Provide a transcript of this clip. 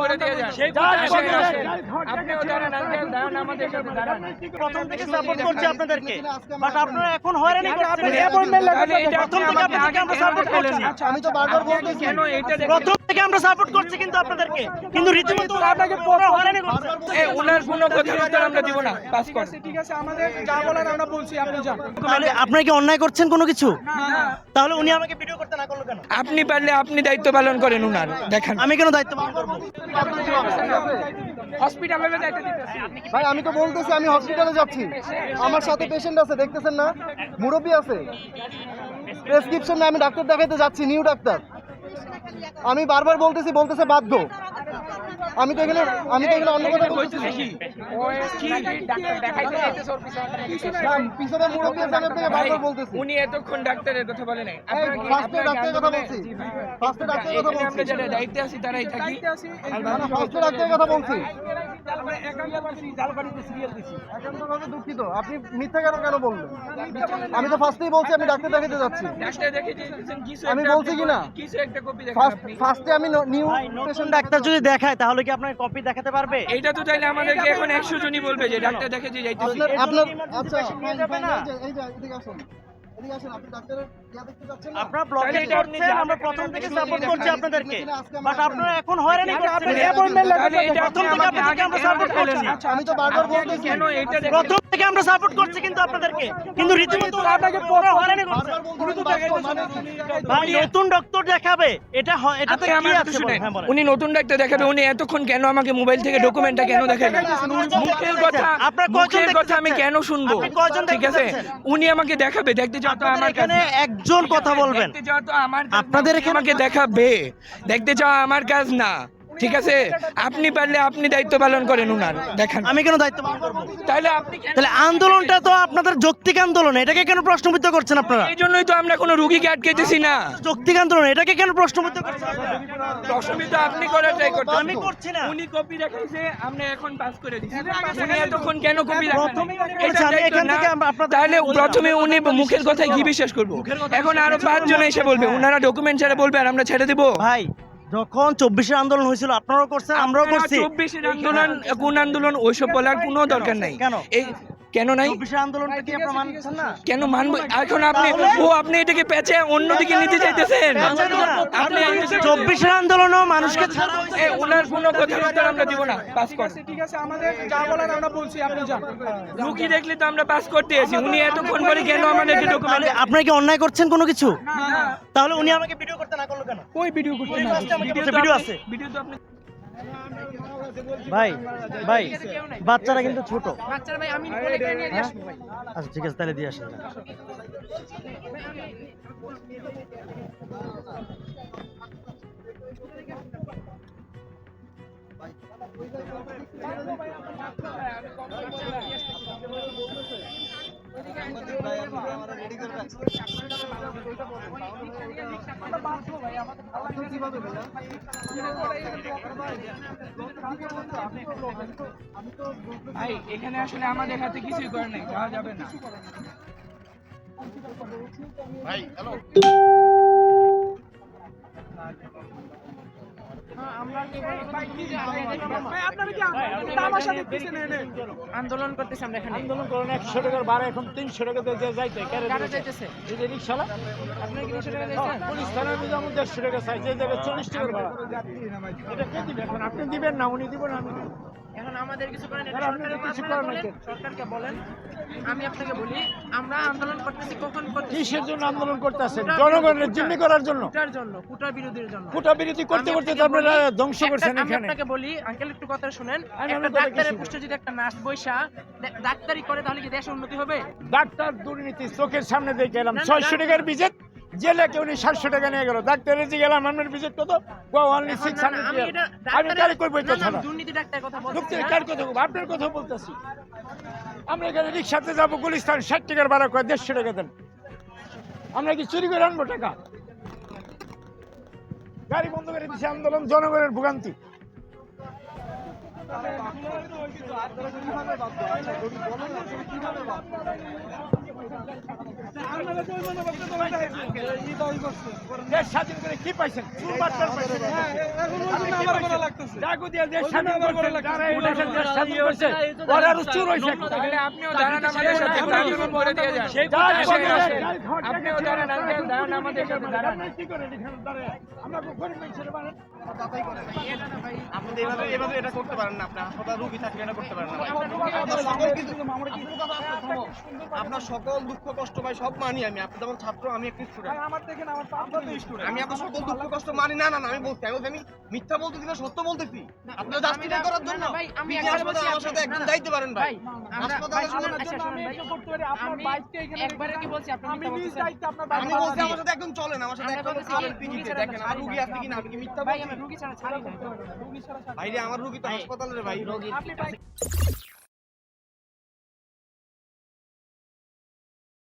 করে দিয়ে যান। আসেন, আসেন। আপনিও দাঁড়ান আঙ্কেল দাঁড়ান আমাদের সাথে দাঁড়ান। প্রথম থেকে সাপোর্ট করছি আপনাদেরকে। বাট আপনারা এখন হয়রানি করছেন। প্রথম থেকে আপনাদেরকে আমরা সাপোর্ট করছি। আমি তো বারবার বলতেছি। প্রথম থেকে আমরা সাপোর্ট করছি কিন্তু আপনাদেরকে। কিন্তু রীতিমতো আপনাকে ওনার কোনো কথার উত্তর আমরা দিব না। পাস কর ঠিক আছে আমাদের যা বলার আমরা বলছি আপনি যান। তাহলে আপনারা কি অন্যায় করছেন কোনো কিছু? তাহলে উনি আমাকে ভিডিও করতে না করল কেন? আপনি পারলে আপনি দায়িত্ব পালন করেন উনার। দেখেন। আমি কেন দায়িত্ব পালন করব? হসপিটালে যাইতে দিতেছি। ভাই আমি তো বলতেছি আমি হসপিটালে যাচ্ছি। আমার সাথে পেশেন্ট আছে দেখতেছেন না? মুরব্বী আছে। প্রেসক্রিপশন আমি ডাক্তার দেখাইতে যাচ্ছি নিউ ডাক্তার। আমি বারবার বলতেছি বলতেছে বাধ্য। আমি তো এখানে আমি তো এখানে অন্য কথা বলতেছি। না। না, পিছনে মুরব্বী আছে আমি আপনাকে বারবার বলতেছি। উনি এতক্ষণ ডাক্তারের কথা বলে নাই। ফার্স্টে ডাক্তারের কথা বলছি। ফার্স্টে ডাক্তারের কথা আমরা বলছি। যারা দায়িত্বে আছি তারাই থাকি। মানে ফার্স্টে ডাক্তারের কথা বলছি। একান্তভাবে দুঃখিত। আপনি মিথ্যা কেন কেন বললেন? আমি তো ফার্স্টেই বলছি আমি ডাক্তার দেখাতে যাচ্ছি। আমি বলছি আপনি- কি না? কিছু একটা কপি দেখেন ফার্স্ট আমি নিউ পেশেন্ট ডাক্তার যদি দেখায় তাহলে কি আপনার কপি দেখাতে পারবে? এইটা তো চাইলে আমাদেরকে এখন একশো জনই বলবে যে ডাক্তার দেখে যে যাইতেছি। আপনার আচ্ছা এই যে এদিকে আসুন। আপনারা ব্লকে করছেন আমরা প্রথম থেকে সাপোর্ট করছি আপনাদেরকে। বাট আপনারা এখন হয়রানি করছেন। তাহলে এটা প্রথম আপনি থেকে আপনাদেরকে আমরা সাপোর্ট কেন করছি। আমি তো বারবার বলতেছি। কেন এটা দেখেন? প্রথম থেকে আমরা সাপোর্ট করছি কিন্তু আপনাদেরকে। কিন্তু রীতিমতো আপনাকে পরে হয়রানি করছে ভাই নতুন ডক্টর দেখাবে। এটা এটাতে কি আছে শুনেন। বলেন? হ্যাঁ, বলেন। উনি নতুন ডাক্তার দেখাবে উনি এতক্ষণ কেন আমাকে মোবাইল থেকে ডকুমেন্টটা কেন দেখাবেন মুখের কথা আপনার মুখের কথা আমি কেন শুনব? আপনি ঠিক আছে? উনি আমাকে দেখাবে দেখতে তো আমার এখানে একজন কথা বলবেন। আপনাদের এখানে- আমাকে দেখাবে দেখতে যাওয়া আমার কাজ না। ঠিক আছে? আপনি পারলে আপনি দায়িত্ব পালন করেন উনার। দেখান। আমি কেন দায়িত্ব পালন করব? তাহলে আপনি তাহলে আন্দোলনটা তো আপনাদের যৌক্তিক আন্দোলন এটাকে কেন প্রশ্নবিদ্ধ করছেন আপনারা? এই জন্যই তো আমরা কোনো রুগীকে আটকেতেছি না। যৌক্তিক আন্দোলন এটাকে কেন প্রশ্নবিদ্ধ করছেন প্রশ্নবিদ্ধ আপনি করার ট্রাই করতেন আমি করছি না। উনি কপি দেখাইছে আমরা এখন পাস করে দিচ্ছি উনি এতক্ষণ কেন কপি দেখান প্রথমেই আমি এখান থেকে আমরা তাহলে প্রথমে উনি মুখের কথায় কি বিশ্বাস করব? এখন আরও পাঁচজন এসে বলবে উনারা ডকুমেন্ট ছাড়া বলবে আর আমরা ছেড়ে দেবো? ভাই যখন চব্বিশের আন্দোলন হয়েছিল আপনারাও করছেন আমরাও করছি। চব্বিশের আন্দোলন কোন আন্দোলন ওইসব বলার কোনো? দরকার নাই। কেন? এই কেন নাই? চব্বিশের আন্দোলনটা কি আপনারা মানছেন না। কেন মানব এখন আপনি ও আপনি এটাকে পেঁচে অন্যদিকে নিতে চাইতেছেন। আপনি চব্বিশের আন্দোলনও মানুষকে ছাড়া ওনার কোনো কথার উত্তর আমরা দিব না। পাস কর ঠিক আছে আমাদের যা বলার আমরা বলছি আপনি যান। রুগী দেখলে তো আমরা পাস করতে আছি উনি এতক্ষণ পরে কেন আমাদেরকে ডকুমেন্ট তাহলে আপনারা কি অন্যায় করছেন কোনো কিছু? তাহলে উনি আমাকে ভিডিও করতে না করল কেন? ওই ভিডিও করতে না ভিডিও আপনি- আছে। ভিডিও তো আপনি ভাই ভাই বাচ্চারা কিন্তু ছোট বাচ্চারা ভাই আমি কোলে করে নিয়ে হ্যাঁ? আসব ভাই আচ্ছা ঠিক আছে তাহলে দিয়ে আসেন ভাই এখানে আসলে আমাদের হাতে কিছুই করে নেই যাওয়া যাবে না। ভাই আপনারা আন্দোলন করতেছে আমরা এখানে। আন্দোলন করেন একশো টাকার বারো এখন তিনশো টাকা দিয়ে যে যাইতে কারা যাইতেছে? এই যে রিক্সালা আপনারা কি তিনশো টাকা দিয়েছেন পুলিশ থানার দেড়শো টাকা চাইছে এই জায়গায় চল্লিশ টাকার ভাড়া। এটা কে দিবে এখন? আপনি দিবেন না উনি দিবেন আমি কিছু করেন সরকারকে বলেন আমি আপনাকে বলি আমরা আন্দোলন করতেছি কখন কিসের জন্য আন্দোলন করতে আসেন জনগণের জিম্মি করার জন্য? কুটার জন্য বিরোধীর জন্য। কোটা বিরোধী করতে করতে তো আপনারা ধ্বংস করছেন আমি আপনাকে বলি আঙ্কেল একটু কথা শুনেন। একটা ডাক্তারের পোস্টে যদি একটা নার্স বৈশা ডাক্তারি করে তাহলে কি দেশের উন্নতি হবে? ডাক্তার দুর্নীতি চোখের সামনে দেখে এলাম। না, না, ছয়শো ডাক্তার- টাকার বিজেট জেলে কেউ উনি সাতশো টাকা নিয়ে গেল। ডাক্তারের যে গেলাম আমার বিজেট কত অনলি সিক্স আমি কারে করব কথা? না। কার কথা আপনার কথা বলতেছি। আমরা এখানে রিক্সাতে যাব গুলিস্তান ষাট টাকার ভাড়া করে দেড়শো টাকা দেন। আমরা কি চুরি করে আনব টাকা? গাড়ি বন্ধ করে দিচ্ছে আন্দোলন জনগণের ভোগান্তি। আপনারা মনে। দেশ স্বাধীন করে কি পাইছেন হ্যাঁ, আপনিও দাঁড়ান আমাদের সাথে আপনি দাঁড়ান আমাদের সাথে দাঁড়ান। কি করে এখানে দাঁড়ায়? আমরা গরিব মানুষ। আপনি এভাবে এভাবে এটা করতে পারেন না আপনি। হাসপাতাল রুগী থাকলে এটা করতে পারেন না আপনার সকল কিছু আপনার সকল দুঃখ কষ্ট ভাই সব মানি আমি। আপনি যেমন ছাত্র আমি একটি স্টুডেন্ট আমার দেখেন, আমার student। আমি আপনার সকল দুঃখ কষ্ট মানি। না না না আমি বলছি আমি আমি মিথ্যা বলতেছি না সত্য বলতেছি। আপনার জাস্টিফাই করার জন্য। না, ভাই, আমি একবার আমার সাথে আপনি- একদম। যাইতে পারেন ভাই। হাসপাতালে জন্য আমি করতে পারি, আপনার বাইকটা এখানে একবারে কি বলছি, আপনি আমি নিজ। আপনার বাইক আমার সাথে একদম চলেন আমার সাথে একদম চলেন পিজিতে। দেখেন আমার রুগী আছে কিনা আমি কি মিথ্যা ভাই আমি রুগী ছাড়া ছাড়ি না। রুগী ছাড়া। ভাই রে আমার রুগী তো হাসপাতালে রে ভাই রোগী